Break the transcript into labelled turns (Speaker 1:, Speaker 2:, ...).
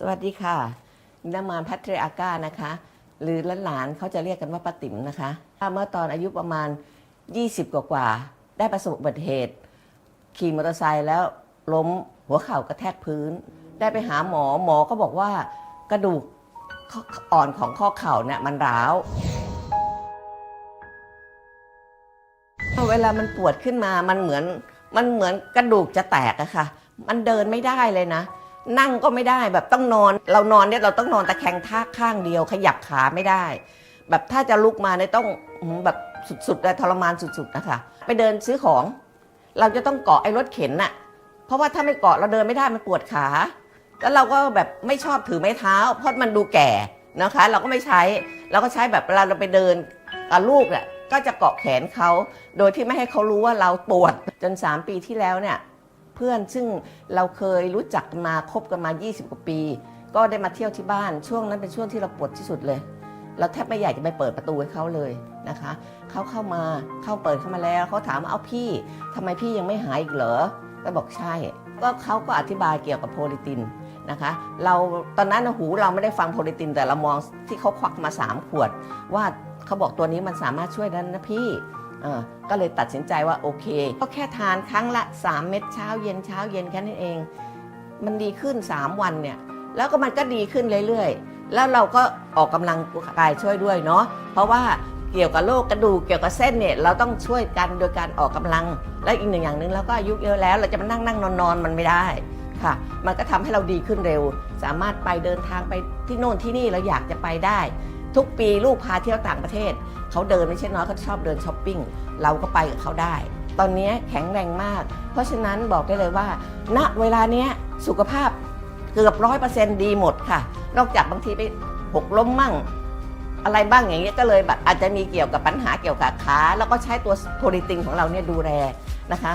Speaker 1: สวัสดีค่ะนามานพัทรอาก้านะคะ หรือหลานๆเขาจะเรียกกันว่าป้าติ๋มนะคะเมื่อตอนอายุประมาณ 20 กว่าๆได้ประสบอุบัติเหตุ ขี่มอเตอร์ไซค์แล้วล้มหัวเข่ากระแทกพื้น ได้ไปหาหมอหมอก็บอกว่ากระดูกออ่อนของข้อเข่าเนี่ยมันร้าวเวลามันปวดขึ้นมามันเหมือนมันเหมือนกระดูกจะแตกอะค่ะ มันเดินไม่ได้เลยนะ นั่งก็ไม่ได้แบบต้องนอน เรานอนเนี่ยเราต้องนอนตะแคงท่าข้างเดียว ขยับขาไม่ได้ แบบถ้าจะลุกมาเนี่ยต้องแบบสุดๆเลยทรมานสุดๆนะคะ ไปเดินซื้อของ เราจะต้องเกาะไอ้รถเข็นน่ะ เพราะว่าถ้าไม่เกาะเราเดินไม่ได้มันปวดขาแล้วเราก็แบบไม่ชอบถือไม้เท้า เพราะมันดูแก่นะคะ เราก็ไม่ใช้เราก็ใช้แบบเวลาเราไปเดินกับลูกอะก็จะเกาะแขนเขาโดยที่ไม่ให้เขารู้ว่าเราปวดจน 3 ปีที่แล้วเนี่ย เพื่อน ซึ่งเราเคยรู้จักมาคบกันมา 20 กว่าปี ก็ได้มาเที่ยวที่บ้านช่วงนั้นเป็นช่วงที่เราปวดที่สุดเลย เราแทบไม่อยากจะไปเปิดประตูให้เขาเลยนะคะเขาเข้ามาเข้าเปิดเข้ามาแล้วเขาถามว่าเอาพี่ทำไมพี่ยังไม่หายอีกเหรอก็บอกใช่ ก็เขาก็อธิบายเกี่ยวกับโพลิตินนะคะเราตอนนั้นหูเราไม่ได้ฟังโพลิตินแต่เรามองที่เขาควักมา 3 ขวด ว่าเขาบอกตัวนี้มันสามารถช่วยได้นะพี่ ก็เลยตัดสินใจว่าโอเค ก็แค่ทานครั้งละ 3 เม็ดเช้าเย็นเช้าเย็นแค่นั้นเอง มันดีขึ้น 3 วันเนี่ย แล้วก็มันก็ดีขึ้นเรื่อยๆ แล้วเราก็ออกกำลังกายช่วยด้วยเนาะเพราะว่าเกี่ยวกับโรคกระดูกเกี่ยวกับเส้นเนี่ยเราต้องช่วยกันโดยการออกกำลัง และอีกหนึ่งอย่างหนึ่งเราก็อายุเยอะแล้วเราจะมานั่งนั่งนอนนอนมันไม่ได้ค่ะ มันก็ทำให้เราดีขึ้นเร็ว สามารถไปเดินทางไปที่โน่นที่นี่เราอยากจะไปได้ ทุกปีลูกพาเที่ยวต่างประเทศ เขาเดินไม่ใช่น้อยเขาชอบเดินช้อปปิ้งเราก็ไปกับเขาได้ ตอนนี้แข็งแรงมาก เพราะฉะนั้นบอกได้เลยว่า ณเวลาเนี้ยสุขภาพเกือบร้อยเปอร์เซ็นต์ดีหมดค่ะ นอกจากบางทีไปหกล้มมั่ง อะไรบ้างอย่างเงี้ยก็เลยแบบอาจจะมีเกี่ยวกับปัญหาเกี่ยวกับขาแล้วก็ใช้ตัวโพลิตินของเราเนี่ยดูแลนะคะ